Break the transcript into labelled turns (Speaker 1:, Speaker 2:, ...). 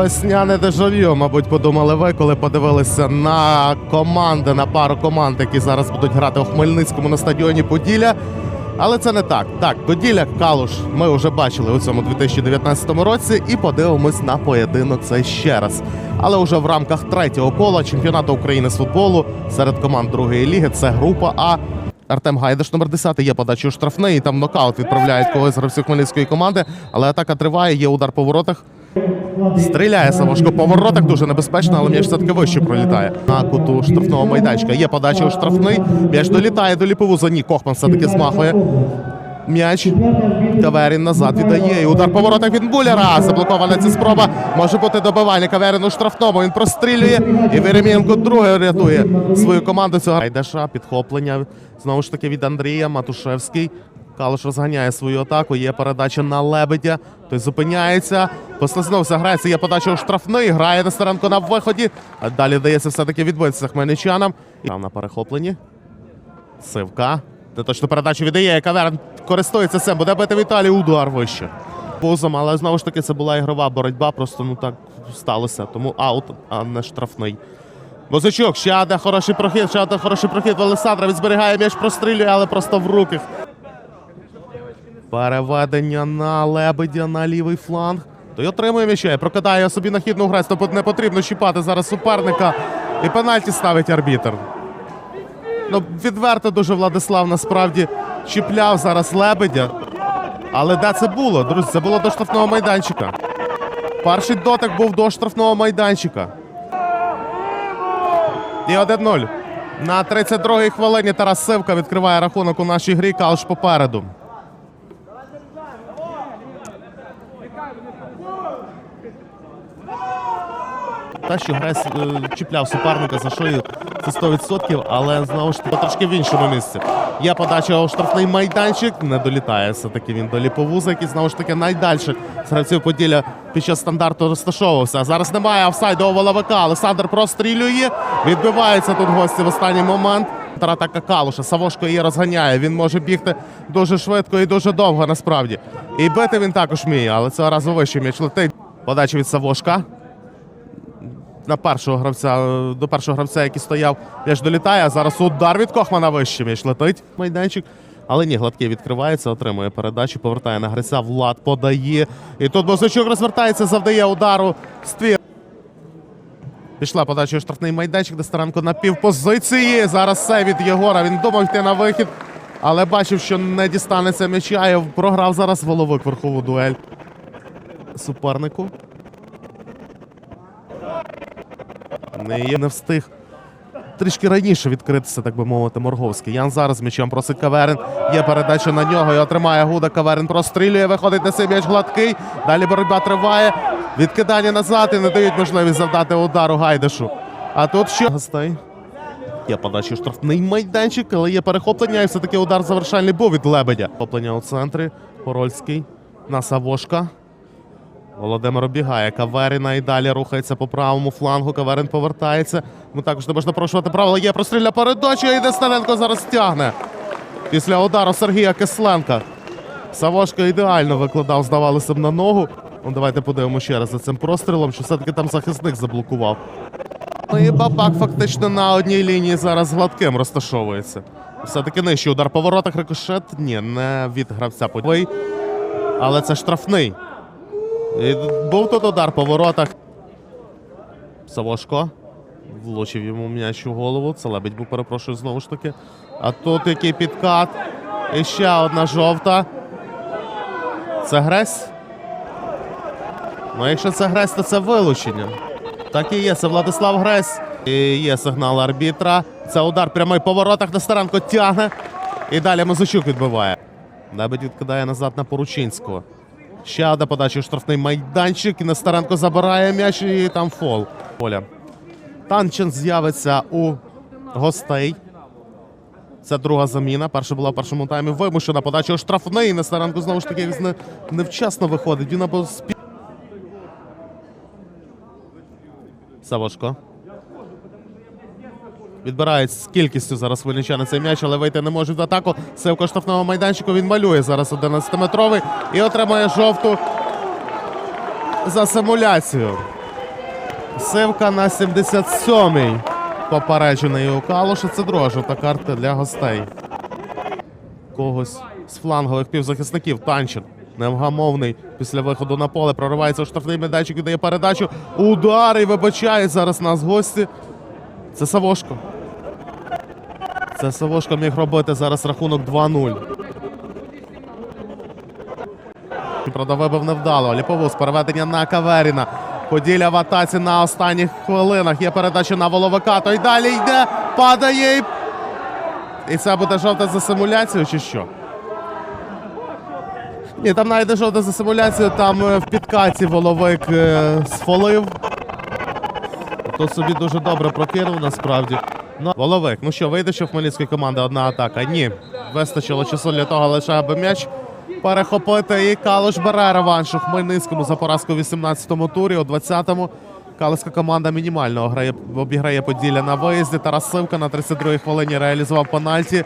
Speaker 1: Весняне дежавю, мабуть, подумали ви, коли подивилися на команди, на пару команд, які зараз будуть грати у Хмельницькому на стадіоні Поділля. Але це не так. Так, Поділля, Калуш ми вже бачили у цьому 2019 році і подивимось на поєдинок цей ще раз. Але вже в рамках третього кола чемпіонату України з футболу серед команд другої ліги це група А. Артем Гайдаш, номер 10, є подача у штрафний, і там нокаут відправляють когось з гравців хмельницької команди, але атака триває, є удар по воротах. Стріляє Савошко по воротах, дуже небезпечно, але м'яч все-таки вище пролітає. На куту штрафного майданчика. Є подача у штрафний. М'яч долітає до ліпову зоні. Кохман все-таки змахує. М'яч. Каверін назад віддає. І удар по воротах від Буляра. Заблокована ця спроба. Може бути добивання. Каверін у штрафному. Він прострілює. І Веремієнко друге рятує свою команду. Цього Гайдаша. Підхоплення. Знову ж таки від Андрія Матушевський. Калуш розганяє свою атаку. Є передача на Лебедя. Той зупиняється. Послизнувся, грається. Є подача у штрафний. Грає Нестеренко на виході. А далі вдається все-таки відбитися хмельничанам. Там на перехопленні. Сивка. Не точно передачу віддає. Каверн користується цим. Буде бити Віталій удар вище. Позом, але знову ж таки це була ігрова боротьба. Просто ну так сталося. Тому аут, а не штрафний. Музичук, ще один хороший прохід, ще один хороший прохід. Олександра зберігає м'яч, прострілює, але просто в руки. Переведення на Лебедя на лівий фланг. Той отримує м'яча і прокидає собі на хідну грець. Тобто не потрібно чіпати зараз суперника. І пенальті ставить арбітр. Ну, відверто дуже Владислав насправді чіпляв зараз Лебедя. Але де це було? Друзі, це було до штрафного майданчика. Перший дотик був до штрафного майданчика. І 1-0. На 32-й хвилині Тарас Сивка відкриває рахунок у нашій грі. Калш попереду. Те, що Грес чіпляв суперника за шию, це 100%, але знову ж таки трошки в іншому місці. Є подача у штрафний майданчик, не долітає все-таки він до ліповуза, який знову ж таки найдальше з гравців Поділля під час стандарту розташовувався. Зараз немає офсайду у Воловика. Олександр прострілює. Відбивається тут гості в останній момент. Атака Калуша. Савошко її розганяє. Він може бігти дуже швидко і дуже довго насправді. І бити він також вміє, але цього разу вище м'яч летить. Подача від Савошка на першого гравця до першого гравця, який стояв, м'яч долітає. А зараз удар від Кохмана вище м'яч летить. Майданчик. Але ні, гладкий відкривається, отримує передачу, повертає на гравця. Влад подає. І тут Бозичук розвертається, завдає удару. Ствір. Пішла подача у штрафний майданчик, де Старенко на півпозиції. Зараз все від Єгора. Він думав йти на вихід, але бачив, що не дістанеться м'яча. І програв зараз воловик верхову дуель супернику. Не, не встиг трішки раніше відкритися, так би мовити, Морговський. Ян зараз м'ячем просить Каверин. Є передача на нього і отримає Гуда. Каверин прострілює, виходить на цей м'яч гладкий. Далі боротьба триває. Відкидання назад і не дають можливість завдати удару Гайдашу. А тут що? Гостей. Є подача штрафний майданчик, але є перехоплення, і все-таки удар завершальний був від Лебедя. Поплення у центрі. Хорольський на Савошка. Володимир обігає Каверіна і далі рухається по правому флангу. Каверин повертається. Ну також не можна порушувати правила. Є прострільна передача. І Деснаренко зараз тягне. Після удару Сергія Кисленка. Савошко ідеально викладав, здавалося б, на ногу. Ну, давайте подивимося ще раз за цим прострілом, що все-таки там захисник заблокував. Ну і Бабак фактично на одній лінії зараз гладким розташовується. Все-таки нижчий удар по воротах рикошет. Ні, не від гравця подвій. Але це штрафний. І був тут удар по воротах. Савошко. Влучив йому м'яч у голову. Це лебедь був, перепрошую, знову ж таки. А тут який підкат. І ще одна жовта. Це гресь. Ну, якщо це гресь, то це вилучення. Так і є, це Владислав Гресь. І є сигнал арбітра. Це удар прямий по воротах. Нестеренко тягне. І далі Мазучук відбиває. Лебедь відкидає назад на Поручинського. Ще одна подача штрафний майданчик. Нестеренко забирає м'яч і там фол. Поля. Танчен з'явиться у гостей. Це друга заміна. Перша була в першому таймі. Вимушена подача у штрафний. Нестеренко знову ж таки не, невчасно виходить. Він або спі... Савошко. Відбирають з кількістю зараз хвилинчани цей м'яч, але вийти не можуть в атаку. Сивко штрафного майданчику він малює зараз 11-метровий і отримає жовту за симуляцію. Сивка на 77-й. Попереджений у Калуша. Це друга жовта карта для гостей. Когось з флангових півзахисників. Танчин. Невгамовний після виходу на поле проривається у штрафний медальчик, віддає передачу. Удар і вибачає зараз нас гості. Це Савошко. Це Савошко міг робити зараз рахунок 2-0. Правда, вибив невдало. Ліповус переведення на Каверіна. Поділля в атаці на останніх хвилинах. Є передача на Воловика. Той далі йде, падає. І, і це буде жовта за симуляцію, чи що? Ні, там навіть жовта за симуляцію, там е, в підкаті Воловик е, сфолив. Тут собі дуже добре прокинув насправді. Ну, Воловик, ну що, вийде, що в Хмельницької команди одна атака? Ні. Вистачило часу для того, лише аби м'яч перехопити. І Калуш бере реванш у Хмельницькому за поразку у 18-му турі, у 20-му. Калицька команда мінімально грає, обіграє Поділля на виїзді. Тарас Сивка на 32-й хвилині реалізував пенальті.